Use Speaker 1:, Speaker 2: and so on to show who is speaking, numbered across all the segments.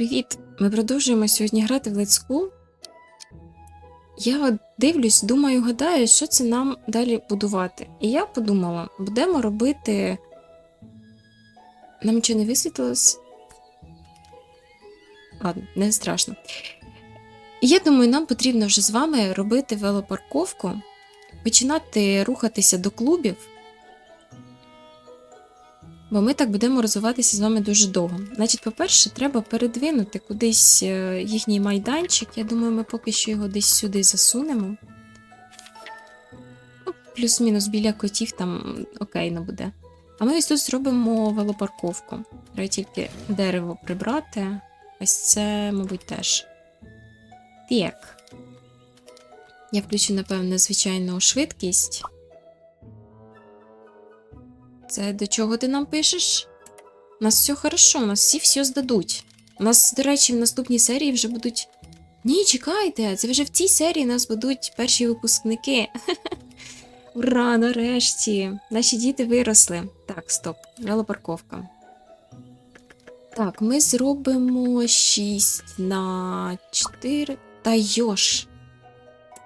Speaker 1: Привіт! Ми продовжуємо сьогодні грати в Let's. Я от дивлюсь, думаю, гадаю, що це нам далі будувати. І я подумала, будемо робити. Нам нічого не висвітлилось? Ладно, не страшно. Я думаю, нам потрібно вже з вами робити велопарковку, починати рухатися до клубів. Бо ми так будемо розвиватися з вами дуже довго. Значить, по-перше, треба передвинути кудись е, їхній майданчик. Я думаю, ми поки що його десь сюди засунемо. Ну, плюс-мінус біля котів там окейно буде. А ми ось тут зробимо велопарковку. Треба тільки дерево прибрати. Ось це, мабуть, теж. Так. Я включу, напевно, звичайну швидкість. Це до чого ти нам пишеш? У нас все хорошо, у нас всі все здадуть. У нас, до речі, в наступній серії вже будуть. Ні, чекайте, це вже в цій серії нас будуть перші випускники. Ура, нарешті! Наші діти виросли. Так, стоп, велопарковка. Так, ми зробимо 6 на 4. Та йош.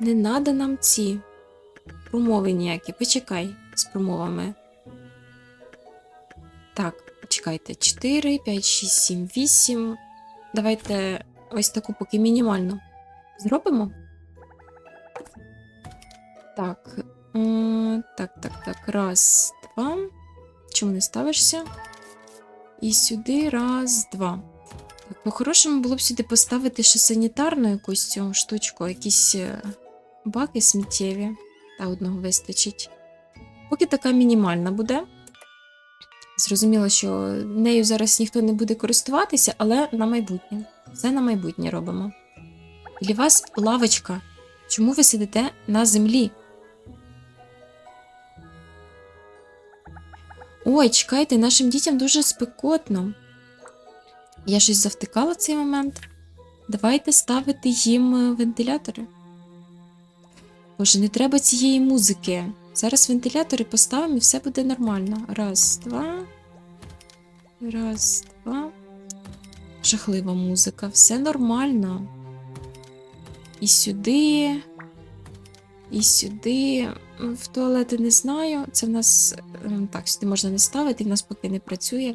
Speaker 1: Не надо нам ці промови ніякі. Почекай з промовами. Так, чекайте, 4, 5, 6, 7, 8. Давайте ось таку поки мінімальну. Зробимо? Так. Так, так, так. Раз, два. Чому не ставишся? І сюди раз, два. Так, по-хорошому було б сюди поставити ще санітарну якусь цю штучку, якісь е, баки сміттєві. Та одного вистачить. Поки така мінімальна буде. Зрозуміло, що нею зараз ніхто не буде користуватися, але на майбутнє. Все на майбутнє робимо. Для вас лавочка. Чому ви сидите на землі? Ой, чекайте, нашим дітям дуже спекотно. Я щось завтикала в цей момент. Давайте ставити їм е, вентилятори. Боже, не треба цієї музики. Зараз вентилятори поставимо і все буде нормально. Раз, два. Раз, два. Жахлива музика. Все нормально. І сюди. І сюди. В туалети не знаю. Це в нас. ем, Так, сюди можна не ставити, в нас поки не працює.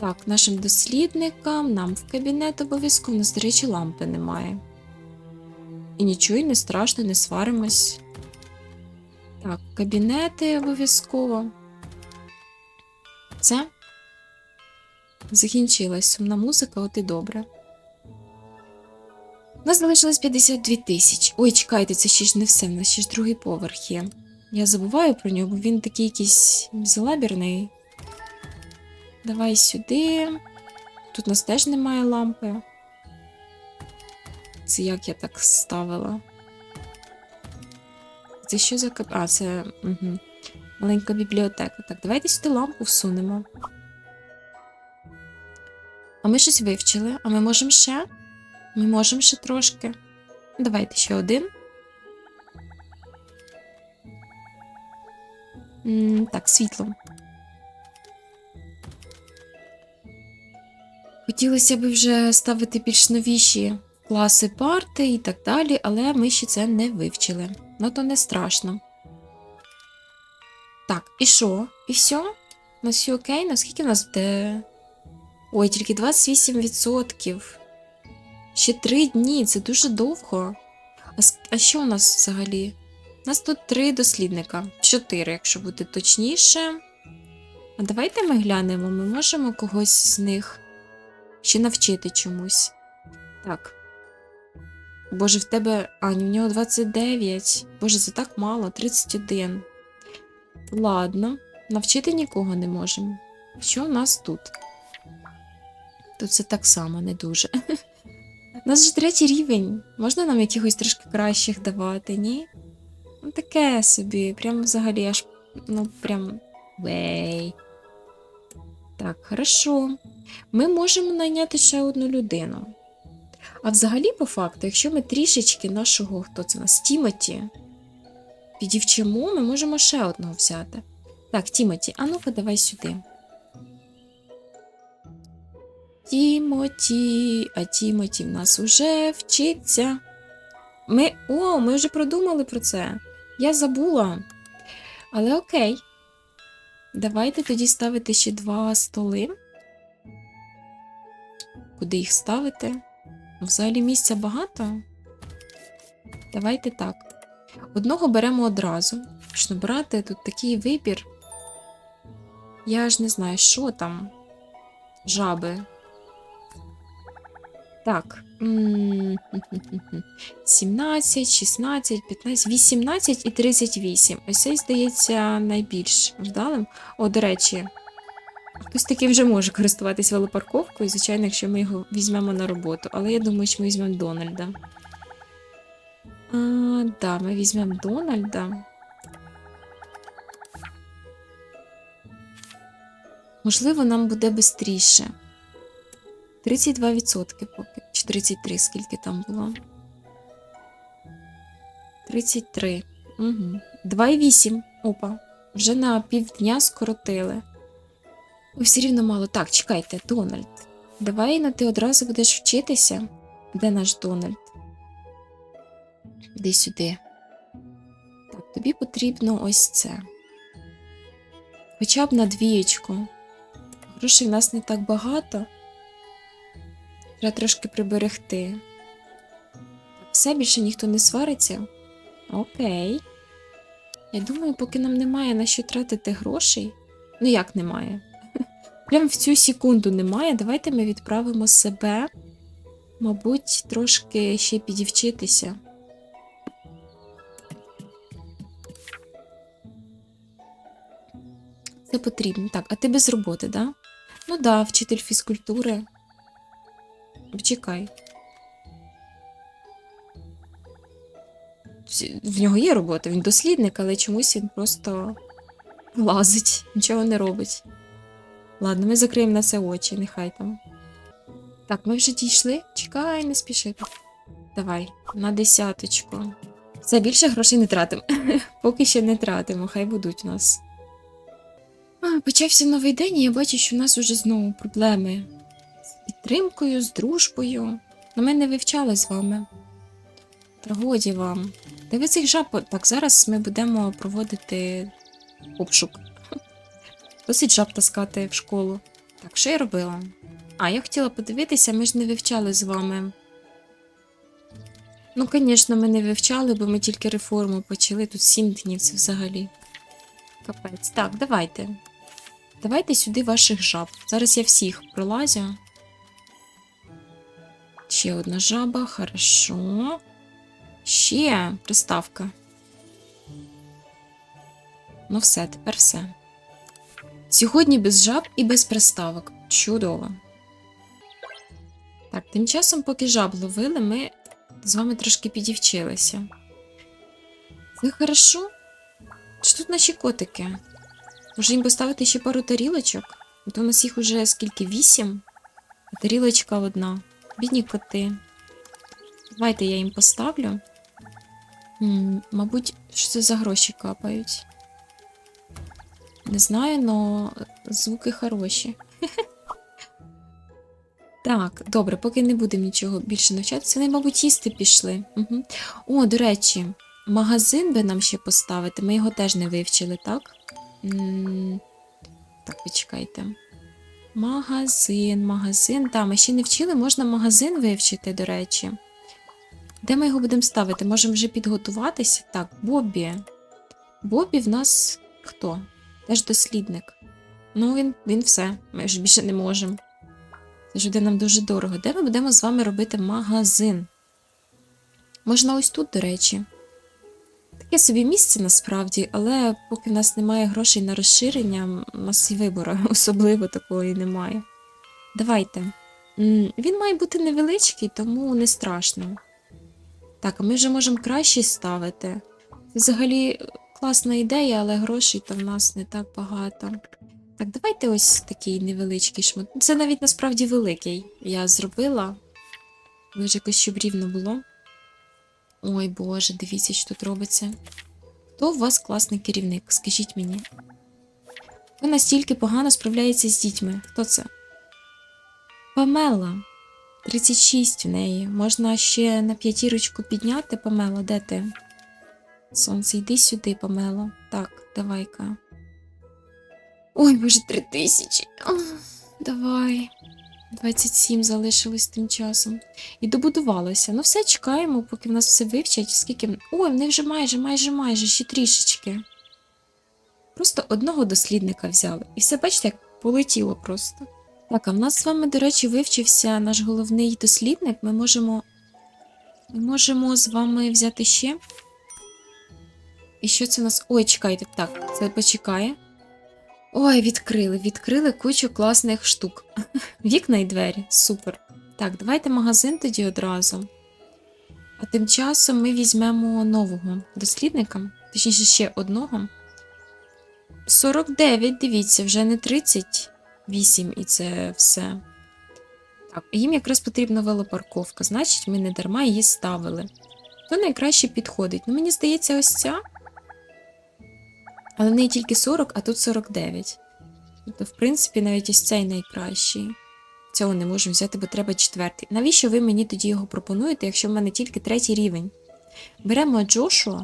Speaker 1: Так, нашим дослідникам, нам в кабінет обов'язково. У нас, до речі, лампи немає. І нічого, і не страшно, не сваримось. Так, кабінети обов'язково. Це закінчилась сумна музика, от і добре. У нас залишилось 52 тисяч. Ой, чекайте, це ще ж не все, у нас ще ж другий поверх є. Я забуваю про нього, бо він такий якийсь залабірний. Давай сюди. Тут у нас теж немає лампи. Це як я так ставила? Це що за каб... А, це угу. маленька бібліотека. Так, давайте сюди лампу всунемо. А ми щось вивчили, а ми можемо ще? Ми можемо ще трошки. Давайте ще один. М, так, світло. Хотілося б вже ставити більш новіші класи парти і так далі, але ми ще це не вивчили. Ну то не страшно. Так, і що? І все? У нас все окей? Наскільки у нас де? Ой, тільки 28%. Ще три дні, це дуже довго. А, а що у нас взагалі? У нас тут три дослідника. Чотири, якщо бути точніше. А давайте ми глянемо, ми можемо когось з них ще навчити чомусь. Так. Боже, в тебе. Ані, в нього 29. Боже, це так мало, 31. Ладно, навчити нікого не можемо. Що у нас тут? Тут це так само не дуже. У нас же третій рівень. Можна нам якихось трошки кращих давати, ні? Ну, таке собі. Прям взагалі аж. Ну, прям. Вей. Так, хорошо. Ми можемо найняти ще одну людину. А взагалі, по факту, якщо ми трішечки нашого, хто це у нас, Тімоті, підівчимо, ми можемо ще одного взяти. Так, Тімоті, а ну-ка давай сюди. Тімоті, а Тімоті в нас уже вчиться. Ми. О, ми вже продумали про це. Я забула. Але окей. Давайте тоді ставити ще два столи. Куди їх ставити? Взагалі місця багато. Давайте так. Одного беремо одразу. Що брати тут такий вибір. Я ж не знаю, що там. Жаби. Так. 17, 16, 15, 18 і 38. Ось цей, здається, найбільш вдалим. О, до речі, хтось таким вже може користуватись велопарковкою, звичайно, якщо ми його візьмемо на роботу. Але я думаю, що ми візьмемо Дональда. А, да, ми візьмемо Дональда. Можливо, нам буде швидше. 32% поки. Чи 33, скільки там було? 33. Угу. 2,8. Опа. Вже на півдня скоротили. Ой, все рівно мало. Так, чекайте, Дональд. Давай на ти одразу будеш вчитися. Де наш Дональд? Іди сюди. Так, тобі потрібно ось це. Хоча б на двієчку. Грошей в нас не так багато. Треба трошки приберегти. Все більше ніхто не свариться. Окей. Я думаю, поки нам немає на що тратити грошей. Ну як немає? Прям в цю секунду немає. Давайте ми відправимо себе, мабуть, трошки ще підівчитися. Це потрібно. Так, а ти без роботи, да? Ну да, вчитель фізкультури. Почекай. В нього є робота, він дослідник, але чомусь він просто лазить, нічого не робить. Ладно, ми закриємо на це очі, нехай там. Так, ми вже дійшли. Чекай, не спіши. Давай, на десяточку. Все більше грошей не тратимо. Поки що не тратимо, хай будуть у нас. А, почався новий день, і я бачу, що у нас уже знову проблеми з підтримкою, з дружбою. Но ми не вивчали з вами. Та годі вам. Де ви цих жаб? Так, зараз ми будемо проводити обшук. Досить жаб таскати в школу. Так, що я робила? А, я хотіла подивитися, ми ж не вивчали з вами. Ну, звісно, ми не вивчали, бо ми тільки реформу почали. Тут сім днів це взагалі. Капець. Так, давайте. Давайте сюди ваших жаб. Зараз я всіх пролазю. Ще одна жаба, хорошо. Ще приставка. Ну, все, тепер все. Сьогодні без жаб і без приставок. Чудово. Так, тим часом, поки жаб ловили, ми з вами трошки підівчилися. Це хорошо? Чи тут наші котики? Може їм поставити ще пару тарілочок? То у нас їх уже скільки? Вісім? А тарілочка одна. Бідні коти. Давайте я їм поставлю. М, мабуть, що це за гроші капають. Не знаю, але звуки хороші. Так, добре, поки не будемо нічого більше навчатися. Вони, мабуть, їсти пішли. Угу. О, до речі, магазин би нам ще поставити. Ми його теж не вивчили, так? М, Так, почекайте. Магазин, магазин. Так, ми ще не вчили, можна магазин вивчити, до речі. Де ми його будемо ставити? Можемо вже підготуватися? Так, Бобі. Бобі в нас хто? Теж дослідник. Ну, він, він все. Ми ж більше не можемо. Це ж буде нам дуже дорого. Де ми будемо з вами робити магазин? Можна ось тут, до речі. Таке собі місце насправді, але поки в нас немає грошей на розширення, у нас і вибору особливо такого і немає. Давайте. Він має бути невеличкий, тому не страшно. Так, а ми вже можемо краще ставити. Взагалі класна ідея, але грошей то в нас не так багато. Так, давайте ось такий невеличкий шмат. Це навіть насправді великий. Я зробила. Може, якось щоб рівно було. Ой Боже, дивіться, що тут робиться. Хто у вас класний керівник? Скажіть мені. Ви настільки погано справляється з дітьми. Хто це? Памела. 36 в неї. Можна ще на п'ятірочку підняти, Памела, де ти? Сонце, йди сюди, Памела. Так, давай-ка. Ой, боже, три тисячі. Давай. 27 залишилось тим часом. І добудувалося. Ну, все чекаємо, поки в нас все вивчать. Скільки. Ой, в них вже майже, майже, майже, ще трішечки. Просто одного дослідника взяли. І все, бачите, як полетіло просто. Так, а в нас з вами, до речі, вивчився наш головний дослідник. Ми можемо. Ми можемо з вами взяти ще. І що це у нас? Ой, чекайте, так, це почекає. Ой, відкрили, відкрили кучу класних штук. Вікна і двері. Супер. Так, давайте магазин тоді одразу. А тим часом ми візьмемо нового дослідника, точніше, ще одного. 49, дивіться, вже не 38 і це все. Так, їм якраз потрібна велопарковка, значить, ми не дарма її ставили. То найкраще підходить. Ну, мені здається, ось ця. Але в неї тільки 40, а тут 49. Тобто, в принципі, навіть ось цей найкращий. Цього не можемо взяти, бо треба четвертий. Навіщо ви мені тоді його пропонуєте, якщо в мене тільки третій рівень? Беремо Джошуа.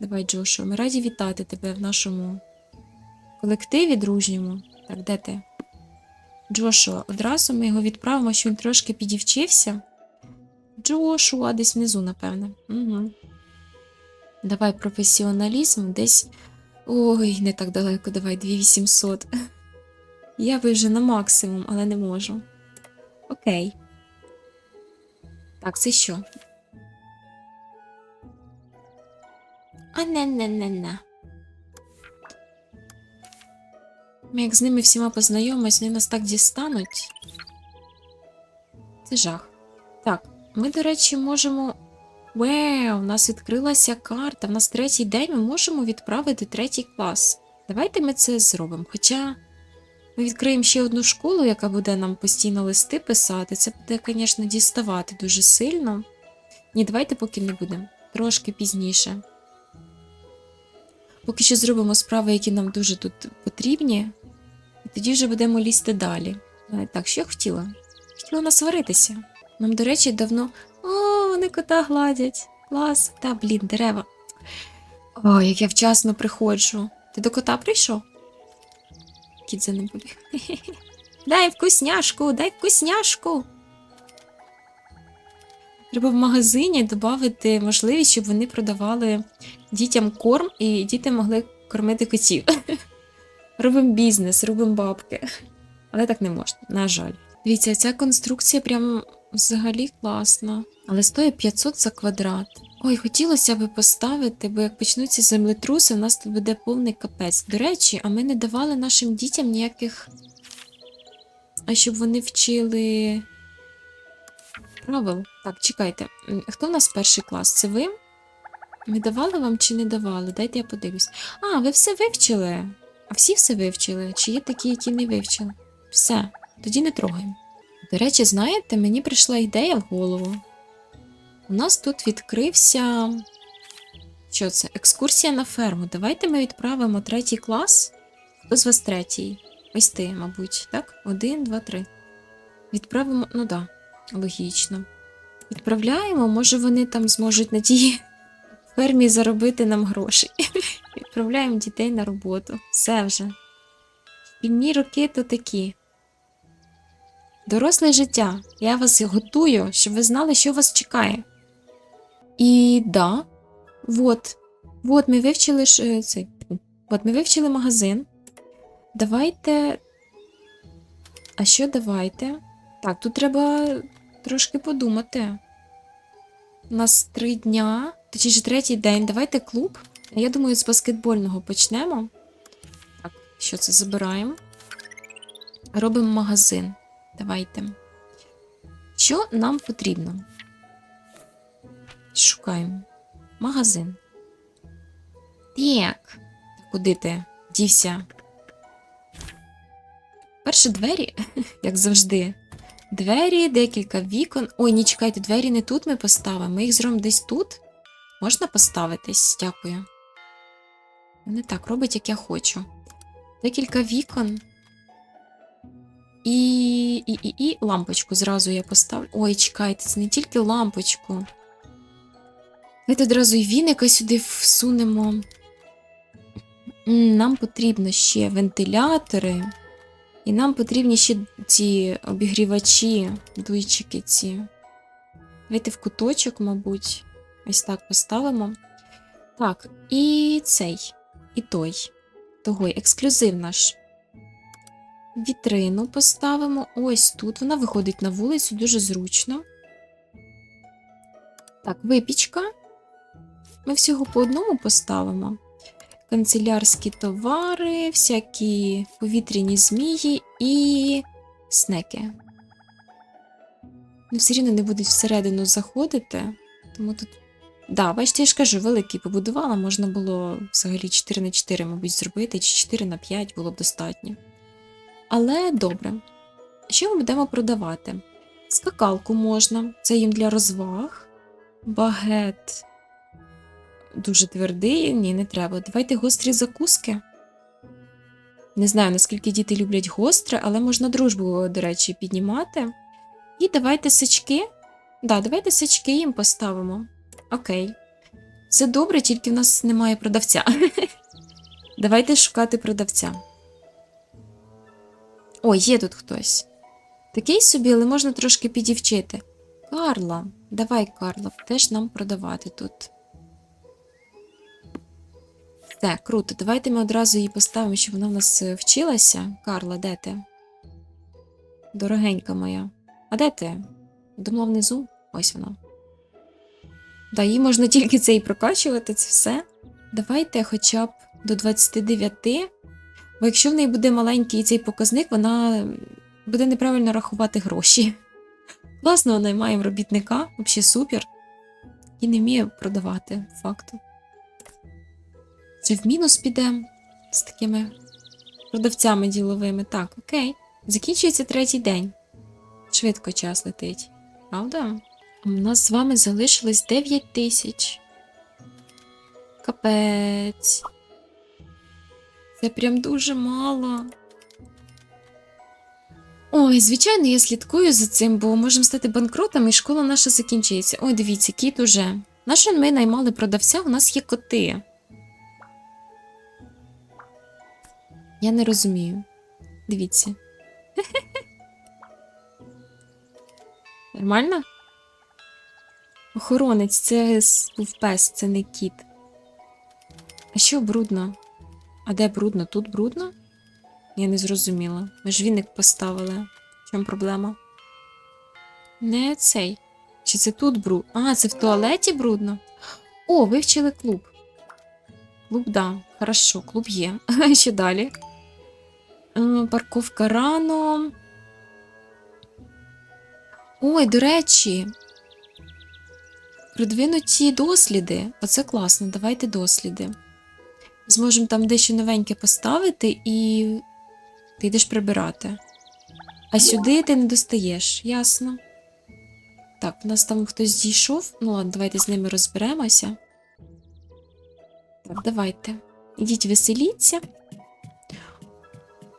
Speaker 1: Давай, Джошуа, ми раді вітати тебе в нашому колективі дружньому. Так, де ти? Джошуа, одразу ми його відправимо, що він трошки підівчився. Джошуа, десь внизу, напевне. Угу. Давай професіоналізм десь. Ой, не так далеко, давай 2800. Я би вже на максимум, але не можу. Окей. Так, це що? А не не не не Ми як з ними всіма познайомимось, вони нас так дістануть. Це жах. Так, ми, до речі, можемо. Вау, у нас відкрилася карта. В нас третій день ми можемо відправити третій клас. Давайте ми це зробимо. Хоча ми відкриємо ще одну школу, яка буде нам постійно листи писати. Це буде, звісно, діставати дуже сильно. Ні, давайте поки не будемо. Трошки пізніше. Поки що зробимо справи, які нам дуже тут потрібні, і тоді вже будемо лізти далі. Е, Так, що я хотіла? Хотіла насваритися. Нам, до речі, давно. Вони кота гладять. Клас. Та, блін, дерева. О, як я вчасно приходжу. Ти до кота прийшов? Кіт за ним побіг. Дай вкусняшку, дай вкусняшку. Треба в магазині додати можливість, щоб вони продавали дітям корм і діти могли кормити котів. Робимо бізнес, робимо бабки. Але так не можна, на жаль. Дивіться, ця конструкція прям взагалі класна. Але стоїть 500 за квадрат. Ой, хотілося б поставити, бо як почнуться землетруси, у нас тут буде повний капець. До речі, а ми не давали нашим дітям ніяких. А щоб вони вчили правил. Так, чекайте. Хто в нас перший клас? Це ви? Ми давали вам чи не давали? Дайте я подивлюсь. А, ви все вивчили? А всі все вивчили? Чи є такі, які не вивчили? Все, тоді не трогаємо. До речі, знаєте, мені прийшла ідея в голову. У нас тут відкрився. Що це? Екскурсія на ферму. Давайте ми відправимо третій клас. Хто з вас третій? Ось ти, мабуть, так? Один, два, три. Відправимо. Ну да, логічно. Відправляємо, може вони там зможуть на тій фермі заробити нам гроші. Відправляємо дітей на роботу. Все вже. Шкільні роки то такі. Доросле життя. Я вас готую, щоб ви знали, що вас чекає. І да, от, от ми вивчили е, цей. От ми вивчили магазин. Давайте. А що давайте? Так, тут треба трошки подумати. У нас три дня, точніше третій день. Давайте клуб. Я думаю, з баскетбольного почнемо. Так, що це забираємо? Робимо магазин. Давайте. Що нам потрібно? Шукаємо. Магазин. Так. Куди ти? Дівся. Перші двері, як завжди. Двері, декілька вікон. Ой, ні, чекайте, двері не тут ми поставимо. Ми їх зробимо десь тут. Можна поставитись? Дякую. Не так робить, як я хочу. Декілька вікон. І, і, і, і лампочку зразу я поставлю. Ой, чекайте, це не тільки лампочку. Давайте одразу і віника сюди всунемо. Нам потрібно ще вентилятори. І нам потрібні ще ці обігрівачі, дуйчики ці. Давайте в куточок, мабуть. Ось так поставимо. Так, і цей, і той. Того ексклюзив наш. Вітрину поставимо ось тут. Вона виходить на вулицю дуже зручно. Так, випічка. Ми всього по одному поставимо. Канцелярські товари, всякі повітряні змії і снеки. Ну, все рівно не будуть всередину заходити, тому тут. Да, бачите, я ж кажу, великий побудувала, можна було взагалі 4 на 4, мабуть, зробити, чи 4 на 5 було б достатньо. Але добре. Що ми будемо продавати? Скакалку можна, це їм для розваг. Багет. Дуже твердий, ні, не треба. Давайте гострі закуски. Не знаю, наскільки діти люблять гостре, але можна дружбу, до речі, піднімати. І давайте сачки. Да, давайте сачки їм поставимо. Окей. Це добре, тільки в нас немає продавця. Давайте шукати продавця. О, є тут хтось. Такий собі, але можна трошки підівчити. Карла, давай, Карла, теж нам продавати тут. Все, круто. Давайте ми одразу її поставимо, щоб вона в нас е, вчилася. Карла, де ти? Дорогенька моя. А де ти? Думала внизу? Ось вона. Да, її можна тільки це і прокачувати, це все. Давайте хоча б до 29. Бо якщо в неї буде маленький цей показник, вона буде неправильно рахувати гроші. Класно, наймаємо робітника, взагалі супер. І не вміє продавати, факту. Це в мінус піде з такими продавцями діловими. Так, окей. Закінчується третій день. Швидко час летить. Правда? У нас з вами залишилось 9 тисяч. Капець. Це прям дуже мало. Ой, звичайно, я слідкую за цим, бо можемо стати банкротами, і школа наша закінчується. Ой, дивіться, кіт уже. Нащо ми наймали продавця, у нас є коти. Я не розумію. Дивіться. Нормально? Охоронець, це був пес, це не кіт. А що брудно? А де брудно? Тут брудно? Я не зрозуміла. Ми ж віник поставили. В чому проблема? Не цей. Чи це тут брудно? А, це в туалеті брудно? О, вивчили клуб. Клуб, да. Хорошо, клуб є. Що далі? Е, Парковка рано. Ой, до речі. Продвинуті досліди. Оце класно, давайте досліди. Зможемо там дещо новеньке поставити і ти йдеш прибирати. А сюди ти не достаєш, ясно. Так, у нас там хтось дійшов. Ну ладно, давайте з ними розберемося. Так, давайте. Ідіть веселіться.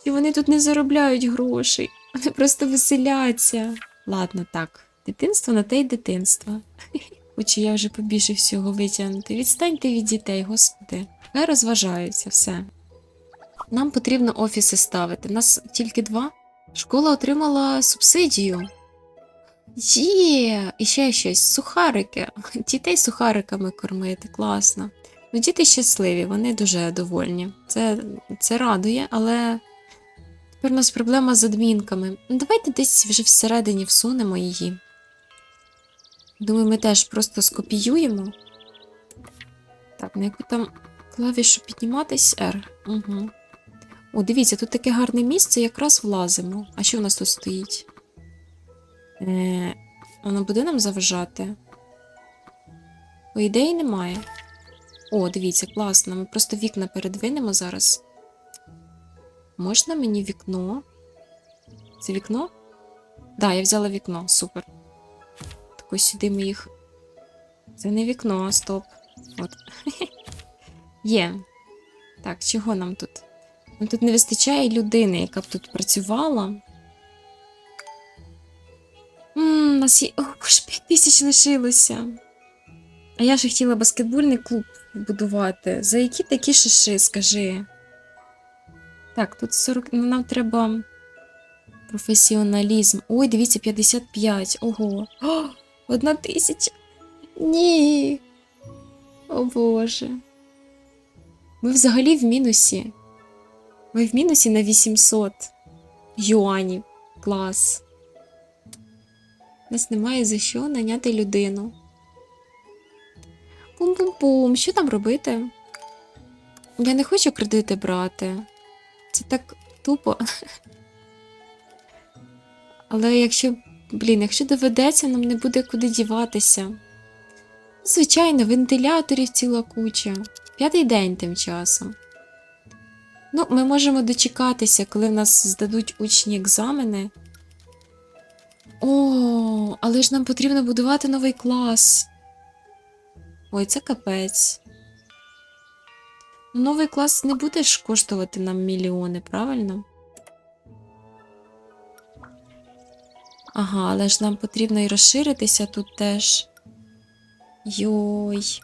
Speaker 1: І вони тут не заробляють грошей. Вони просто веселяться. Ладно, так. Дитинство на те й дитинство. Хоч я вже побільше всього витягнути. Відстаньте від дітей, господи. Хай розважаються, все. Нам потрібно офіси ставити. Нас тільки два. Школа отримала субсидію. Є, і ще щось, сухарики. Дітей сухариками кормити, класно. Ну, діти щасливі, вони дуже довольні. Це, це радує, але тепер у нас проблема з адмінками. Ну, давайте десь вже всередині всунемо її. Думаю, ми теж просто скопіюємо. Так, на яку там клавішу підніматись R. Угу. О, дивіться, тут таке гарне місце, якраз влазимо. А що в нас тут стоїть? Е, воно буде нам заважати? По ідеї немає. О, дивіться, класно. Ми просто вікна передвинемо зараз. Можна мені вікно? Це вікно? Так, да, я взяла вікно, супер. Так ось сюди ми їх. Це не вікно, стоп. От. Є. Так, чого нам тут? Нам тут не вистачає людини, яка б тут працювала. у нас є. О, ж 5 тисяч лишилося. А я ж хотіла баскетбольний клуб будувати. За які такі шиши, скажи. Так, тут 40. Ну, нам треба професіоналізм. Ой, дивіться, 55. Ого. О, одна тисяча. Ні. О Боже. Ми взагалі в мінусі. Ми в мінусі на 800 юанів. Клас. У нас немає за що наняти людину. Пум-пум-пум, що там робити? Я не хочу кредити брати. Це так тупо. Але якщо, блін, якщо доведеться, нам не буде куди діватися. Звичайно, вентиляторів ціла куча. П'ятий день тим часом. Ну, ми можемо дочекатися, коли в нас здадуть учні екзамени. О, але ж нам потрібно будувати новий клас. Ой, це капець. Ну, Новий клас не буде ж коштувати нам мільйони, правильно? Ага, але ж нам потрібно і розширитися тут теж. Йой.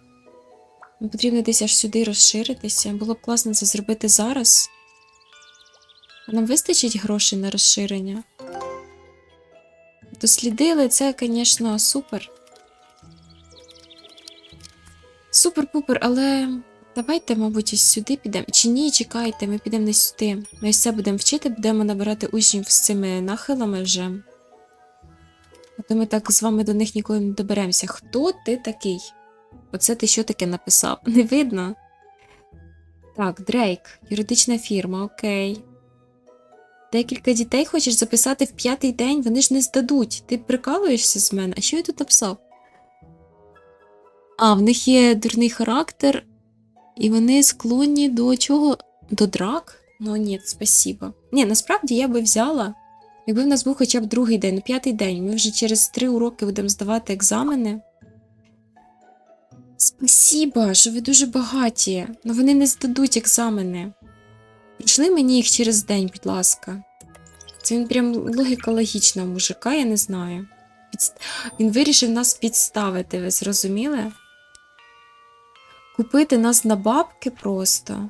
Speaker 1: Потрібно десь аж сюди розширитися. Було б класно це зробити зараз. А нам вистачить грошей на розширення? Дослідили це, звісно, супер. Супер-пупер, але давайте, мабуть, ось сюди підемо. Чи ні, чекайте, ми підемо не сюди. Ми все будемо вчити, будемо набирати учнів з цими нахилами вже. А то ми так з вами до них ніколи не доберемося. Хто ти такий? Оце ти що таке написав? Не видно? Так, Дрейк, юридична фірма, окей. Декілька дітей хочеш записати в п'ятий день, вони ж не здадуть. Ти прикалуєшся з мене? А що я тут написав? А, в них є дурний характер, і вони склонні до чого? До драк? Ну ні, спасіба. Ні, насправді я би взяла, якби в нас був хоча б другий день, ну п'ятий день. Ми вже через три уроки будемо здавати екзамени. Спасіба, що ви дуже багаті, але вони не здадуть екзамени. Прийшли мені їх через день, будь ласка. Це він прям логіка логічна мужика, я не знаю. Підст... Він вирішив нас підставити, ви зрозуміли? Купити нас на бабки просто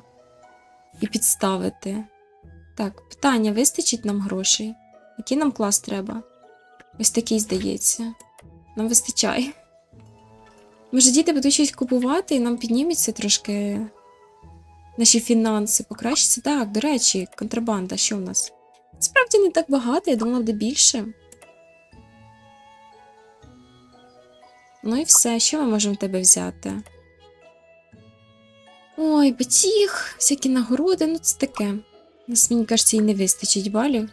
Speaker 1: і підставити. Так, питання: вистачить нам грошей? Який нам клас треба? Ось такий, здається. Нам вистачає. Може, діти будуть щось купувати і нам підніметься трошки наші фінанси, покращиться. Так, до речі, контрабанда, що в нас? Справді не так багато, я думала, буде більше. Ну і все, що ми можемо в тебе взяти? Ой, батіг, всякі нагороди, ну це таке. Нас, мені кажеться, і не вистачить балів.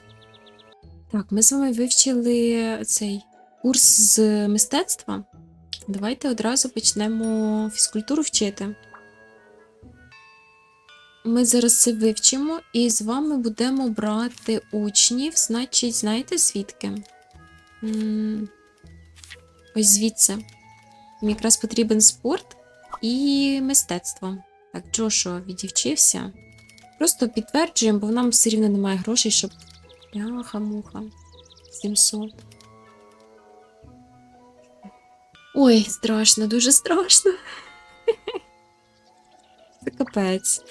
Speaker 1: Так, ми з вами вивчили цей курс з мистецтва. Давайте одразу почнемо фізкультуру вчити. Ми зараз це вивчимо і з вами будемо брати учнів, значить, знаєте звідки? Ось звідси. Мені якраз потрібен спорт і мистецтво. Так, Джошуа відівчився. Просто підтверджуємо, бо нам все рівно немає грошей, щоб. Бляха-муха. 700. Ой, страшно, дуже страшно. Це капець.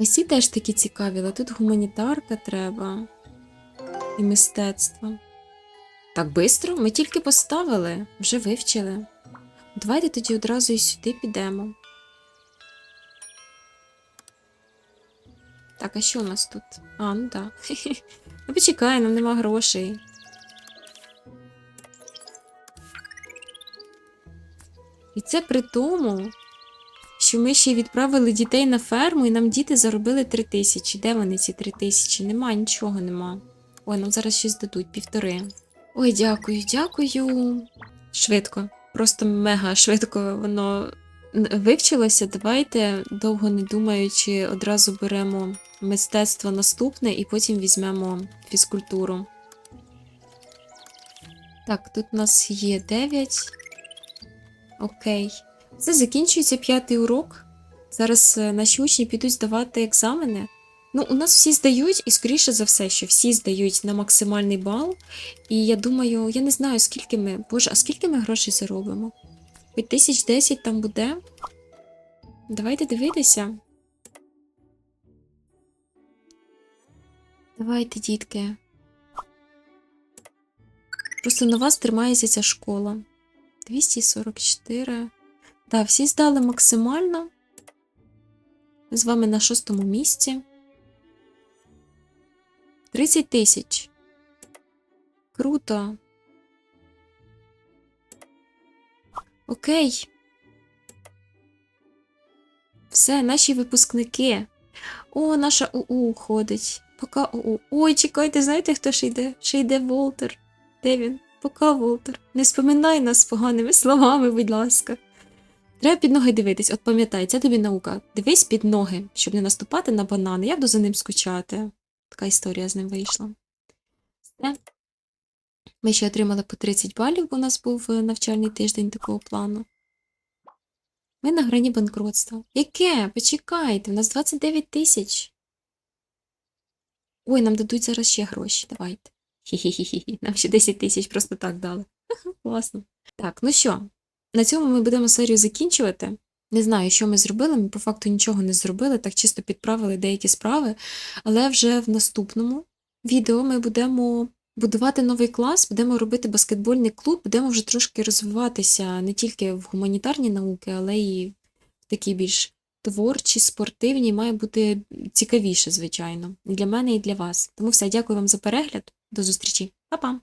Speaker 1: Ці теж такі цікаві, але тут гуманітарка треба. І мистецтво. Так бистро? Ми тільки поставили, вже вивчили. Давайте тоді одразу і сюди підемо. Так, а що у нас тут? А, ну так. Ну почекай, нам нема грошей. І це при тому, що ми ще відправили дітей на ферму, і нам діти заробили три тисячі. Де вони ці три тисячі? Нема, нічого нема. Ой, нам зараз щось дадуть, півтори. Ой, дякую, дякую. Швидко. Просто мега швидко воно вивчилося. Давайте, довго не думаючи, одразу беремо мистецтво наступне і потім візьмемо фізкультуру. Так, тут у нас є 9. Окей. Це закінчується п'ятий урок. Зараз е, наші учні підуть здавати екзамени. Ну, у нас всі здають, і скоріше за все, що всі здають на максимальний бал. І я думаю, я не знаю, скільки ми. Боже, а скільки ми грошей заробимо? Хоч тисяч десять там буде. Давайте дивитися. Давайте, дітки. Просто на вас тримається ця школа. 244. Так, всі здали максимально. З вами на шостому місці. 30 тисяч. Круто. Окей. Все, наші випускники. О, наша УУ ходить. Пока УУ. Ой, чекайте, знаєте, хто ще йде? Ще йде Волтер. Де він? Пока Волтер. Не споминай нас поганими словами, будь ласка. Треба під ноги дивитись. От пам'ятай, це тобі наука. Дивись під ноги, щоб не наступати на банани. Я буду за ним скучати. Така історія з ним вийшла. Все. Ми ще отримали по 30 балів, бо у нас був е, навчальний тиждень такого плану. Ми на грані банкротства. Яке? Почекайте, у нас 29 тисяч. Ой, нам дадуть зараз ще гроші. Давайте. Хі-хі-хі-хі. Нам ще 10 тисяч просто так дали. Класно. Так, ну що, на цьому ми будемо серію закінчувати. Не знаю, що ми зробили. Ми по факту нічого не зробили, так чисто підправили деякі справи. Але вже в наступному відео ми будемо будувати новий клас, будемо робити баскетбольний клуб, будемо вже трошки розвиватися не тільки в гуманітарні науки, але й в такі більш творчі, спортивні, має бути цікавіше, звичайно, і для мене, і для вас. Тому все, дякую вам за перегляд. До зустрічі. Па-па!